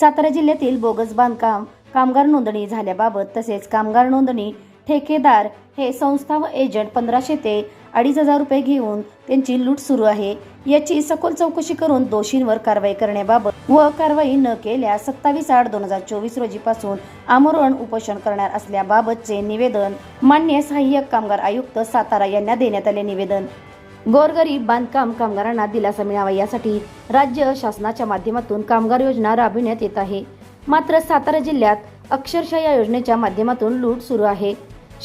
सातारा जिल्ह्यातील बोगस बांधकाम कामगार नोंदणी झाल्याबाबत तसेच कामगार नोंदणी ठेकेदार हे संस्था व एजंट पंधराशे ते अडीच हजार रुपये घेऊन त्यांची लूट सुरू आहे. याची सखोल चौकशी करून दोषींवर कारवाई करण्याबाबत व कारवाई न केल्यास सत्तावीस आठ दोन हजार चोवीस रोजीपासून आमरण उपोषण करणार असल्याबाबतचे निवेदन मान्य सहाय्यक कामगार आयुक्त सातारा यांना देण्यात आले निवेदन. गोरगरीब बांधकाम कामगारांना दिलासा मिळावा यासाठी राज्य शासनाच्या माध्यमातून कामगार योजना राबविण्यात येत आहे. मात्र सातारा जिल्ह्यात अक्षरशः या योजनेच्या माध्यमातून लूट सुरू आहे.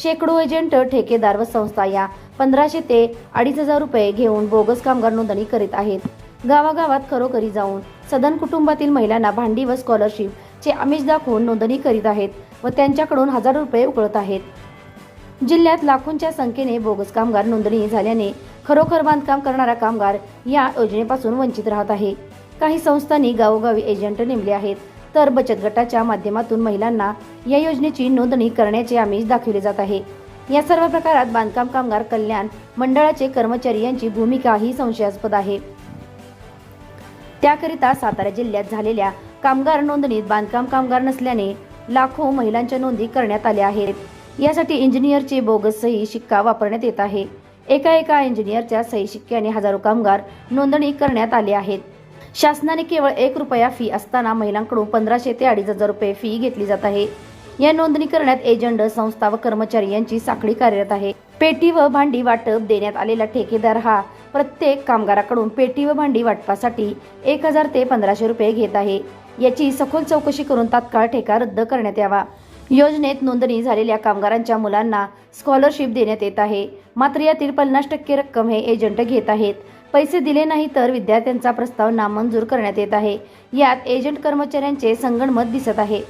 शेकडो एजंट ठेकेदार व संस्था या पंधराशे ते अडीच हजार रुपये घेऊन बोगस कामगार नोंदणी करीत आहेत. गावागावात खरोखरी जाऊन सदन कुटुंबातील महिलांना भांडी व स्कॉलरशिप चे आमिष दाखवून नोंदणी करीत आहेत व त्यांच्याकडून हजारो रुपये उकळत आहेत. जिल्ह्यात लाखोंच्या संख्येने बोगस कामगार नोंदणी झाल्याने खरोखर बांधकाम करणारा कामगार या योजनेपासून वंचित राहत आहे. काही संस्थांनी गावोगावी एजंट नेमले आहेत तर बचत गटाच्या माध्यमातून महिलांना या योजनेची नोंदणी करण्याचे आमिष दाखविले जात आहे. या सर्व प्रकारात बांधकाम कामगार कल्याण मंडळाचे कर्मचारी यांची भूमिका ही संशयास्पद आहे. त्याकरिता सातारा जिल्ह्यात झालेल्या कामगार नोंदणीत बांधकाम कामगार नसल्याने लाखो महिलांच्या नोंदी करण्यात आल्या आहेत. यासाठी इंजिनियरचे बोगस सही शिक्का वापरण्यात येत आहे. एका एका इंजिनियरच्या सही शिक्क्याने हजारो कामगार नोंदणी करण्यात आले आहेत. शासनाने केवळ एक रुपया फी असताना महिलांकडून पंधराशे ते अडीच हजार रुपये फी घेतली जात आहे. या नोंदणी करण्यात एजंट संस्था व कर्मचारी यांची साखळी कार्यरत आहे. पेटी व भांडी वाटप देण्यात आलेला ठेकेदार हा प्रत्येक कामगाराकडून पेटी व भांडी वाटपासाठी एक हजार ते पंधराशे रुपये घेत आहे. याची सखोल चौकशी करून तात्काळ ठेका रद्द करण्यात यावा. योजनेत नोंदणी झालेल्या कामगारांच्या मुलांना स्कॉलरशिप देण्यात येत आहे. मात्र यातील पन्नास टक्के रक्कम हे एजंट घेत आहेत. पैसे दिले नाही तर विद्यार्थ्यांचा प्रस्ताव नामंजूर करण्यात येत आहे. यात एजंट कर्मचाऱ्यांचे संगणमत दिसत आहे.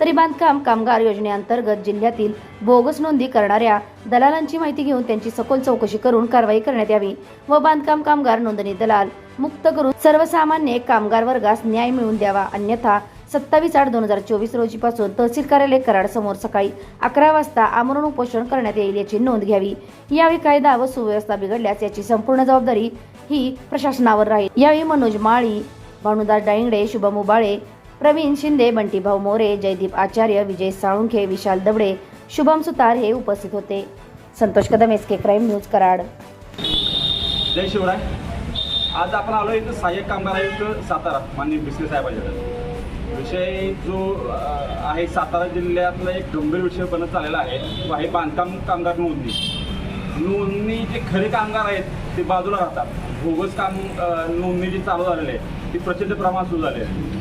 तरी बांधकाम कामगार योजनेअंतर्गत जिल्ह्यातील बोगस नोंदी करणाऱ्या दलालांची माहिती घेऊन त्यांची सखोल चौकशी करून कारवाई करण्यात यावी व बांधकाम कामगार नोंदणी दलाल मुक्त करून सर्वसामान्य कामगार वर्गास न्याय मिळवून द्यावा अन्यथा सत्तावीस आठ दोन हजार चोवीस रोजीपासून तहसील कार्यालय कराड समोर सकाळी अकरा वाजता आमरण उपोषण करण्यात येईल याची नोंद घ्यावी. यावेळी कायदा व सुव्यवस्था बिघडल्यास याची संपूर्ण जबाबदारी ही प्रशासनावर राहील. यावेळी मनोज माळी भानुदास डाईंगडे शुभम उबाळे प्रवीण शिंदे बंटीभाऊ मोरे जयदीप आचार्य विजय साळुंखे विशाल दबडे शुभम सुतार हे उपस्थित होते. Santosh Kadam S K crime news Karad. जय शिवराय. आज आपण आलो इथं सहाय्यक कामगार आयुक्त सातारा माननीय बिस्ने साहेबांच्याकडे विषय जो आहे सातारा जिल्ह्यातला एक गंभीर विषय बनत चाललेला आहे तो आहे बांधकाम कामगार नोंदणी. नोंदणी जे खरे कामगार आहेत ते बाजूला राहतात. बोगस काम नोंदणी जी चालू झालेली आहे ती प्रचंड प्रमाणात सुरू झाली आहे.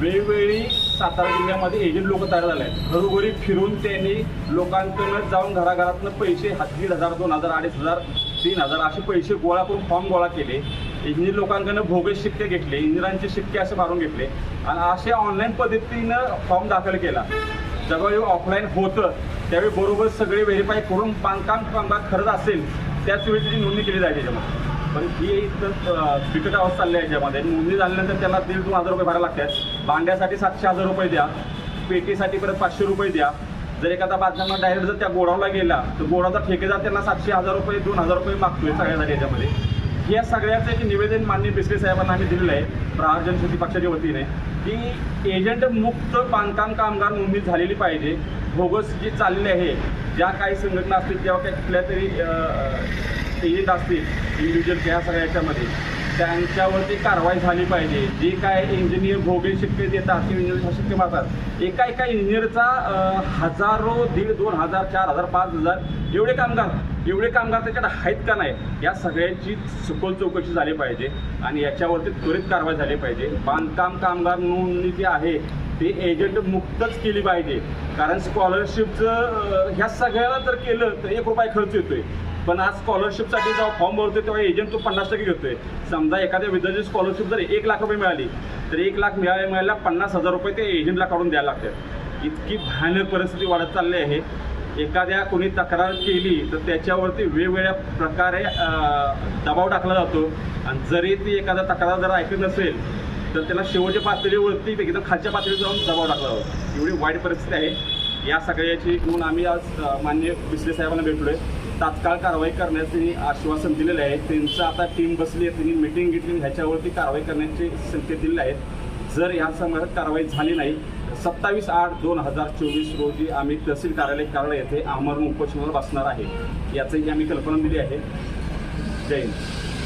वेळोवेळी सातारा जिल्ह्यामध्ये एजंट लोक तयार झाले आहेत. घरोघरी फिरून त्यांनी लोकांकडनं जाऊन घराघरातनं पैसे हा- दीड हजार दोन हजार अडीच हजार तीन हजार असे पैसे गोळा करून फॉर्म गोळा केले. इंजिनियर लोकांकडनं भोगे शिक्के घेतले इंजिनियरांचे शिक्के असे मारून घेतले. आणि असे ऑनलाईन पद्धतीनं फॉर्म दाखल केला. जेव्हा ऑफलाईन होतं त्यावेळी बरोबर सगळे व्हेरीफाय करून बांधकाम कामगार खरंच असेल त्याच वेळी त्याची नोंदणी केली जाते त्याच्यामध्ये पण ही तर बिकट अवस्था चालली आहे याच्यामध्ये. नोंदणी झाल्यानंतर त्याला दीड दोन हजार रुपये भरायला लागतात. भांड्यासाठी सातशे हजार रुपये द्या. पेटीसाठी परत पाचशे रुपये द्या. जर एखादा बांधकाम डायरेक्ट जर त्या गोडावला गेला तर गोडाचा ठेकेदार त्यांना सातशे हजार रुपये दोन हजार रुपये मागतोय सगळ्यासाठी याच्यामध्ये. या सगळ्याचं एक निवेदन माननीय बिस्के साहेबांना आम्ही दिलेलं आहे प्रहार जनशक्ती पक्षाच्या वतीने. की एजंट मुक्त बांधकाम कामगार नोंदणी झालेली पाहिजे. भोगस जी चाललेली आहे ज्या काही संघटना असतील किंवा काही कुठल्या तरी एजंट असतील इंडिव्हिज्युअल त्या सगळ्या याच्यामध्ये. त्यांच्यावरती कारवाई झाली पाहिजे. जे काय इंजिनियर भोगेल शिक्के देतात किंवा इंजिनियर शिक्के मारतात एका एका इंजिनियरचा हजारो दीड दोन हजार चार हजार पाच हजार एवढे कामगार एवढे कामगार त्याच्याकडे आहेत का नाही या सगळ्याची सखोल चौकशी झाली पाहिजे आणि याच्यावरती त्वरित कारवाई झाली पाहिजे. बांधकाम कामगार नोंदणी जी आहे ते एजंट मुक्तच केली पाहिजे. कारण स्कॉलरशिपचं ह्या सगळ्याला जर केलं तर एक रुपये खर्च येतोय. पण आज स्कॉलरशिपसाठी जेव्हा फॉर्म भरतो तेव्हा एजंट तो पन्नास टक्के घेतोय. समजा एखाद्या विद्यार्थी स्कॉलरशिप जर एक लाख रुपये मिळाली तर एक लाख मिळाल्या मिळायला पन्नास हजार रुपये ते एजंटला काढून द्यायला लागतात. इतकी भयानक परिस्थिती वाढत चालली आहे. एखाद्या कोणी तक्रार केली तर त्याच्यावरती वेगवेगळ्या प्रकारे दबाव टाकला जातो. आणि जरी ती एखादा तक्रार जर ऐकत नसेल तर त्याला शेवटच्या पातळीवरती एकदम खालच्या पातळीवर जाऊन दबाव टाकला जातो. एवढी वाईट परिस्थिती आहे. या सगळ्याची घेऊन आम्ही आज मान्य बिसले साहेबांना साहेबांना भेटलोय. तात्काळ कारवाई करण्याचे त्यांनी आश्वासन दिलेले आहे. त्यांचं आता टीम बसली आहे. त्यांनी मिटिंग घेतली. ह्याच्यावरती कारवाई करण्याचे संकेत दिलेले आहेत. जर या संदर्भात कारवाई झाली नाही सत्तावीस आठ दोन हजार चोवीस रोजी आम्ही तहसील कार्यालय कार्यालय येथे आमरण उपोषणावर बसणार आहे. याचंही आम्ही कल्पना दिली आहे. जय हिंद.